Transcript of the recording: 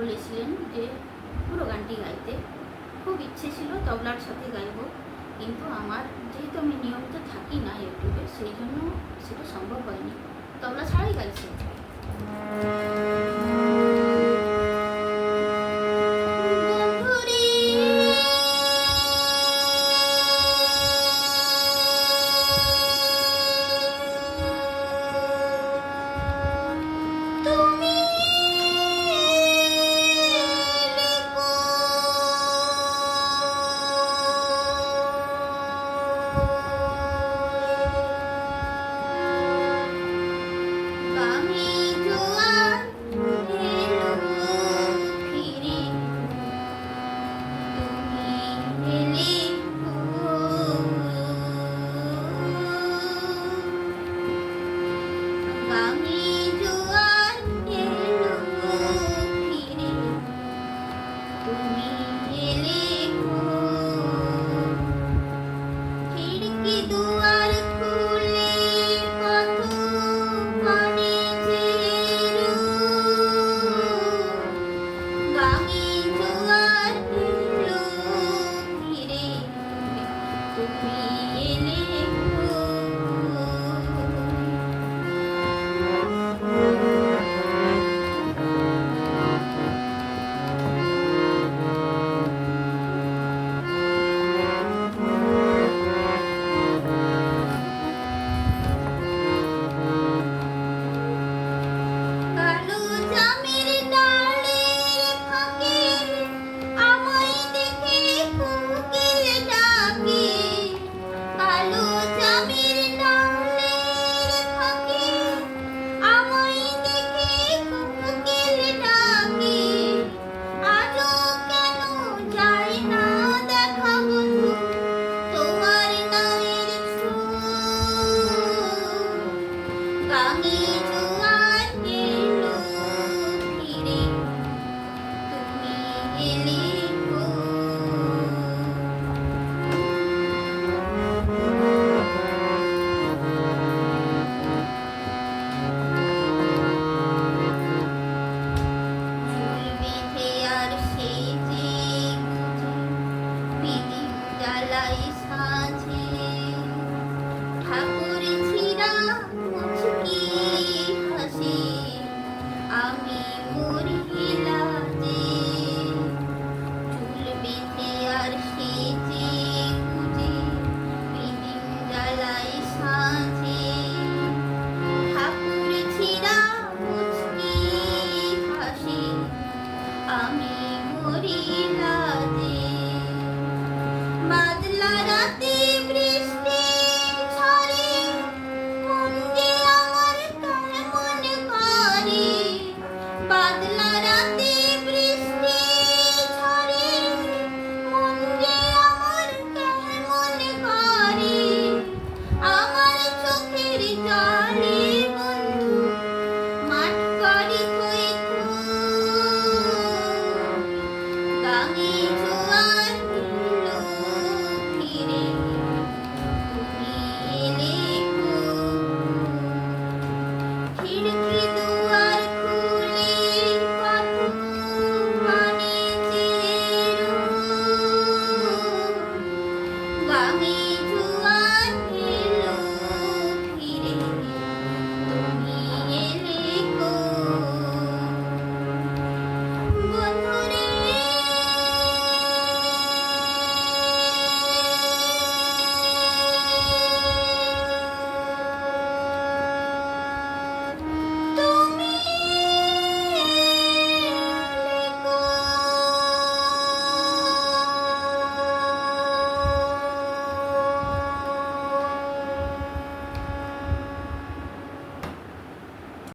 বলেছিলেন যে পুরো গানটি গাইতে খুব ইচ্ছে ছিল তবলার সাথে গাইব। কিন্তু আমার যেহেতু আমি নিয়মিত থাকি না ইউটিউবে, সেই জন্য সেটা সম্ভব হয়নি। তবলা ছাড়াই গাইছি। মালাই সাজে। ঠাকুর ছিরা মুচকি হাসি। আমি মরিলা যে চুল বেঁধে আর সেজে গুজে। বিদিন জ্বালাই সাজে। ঠাকুর ছিরা মুচকি হাসি। আমি মরিলা 笑って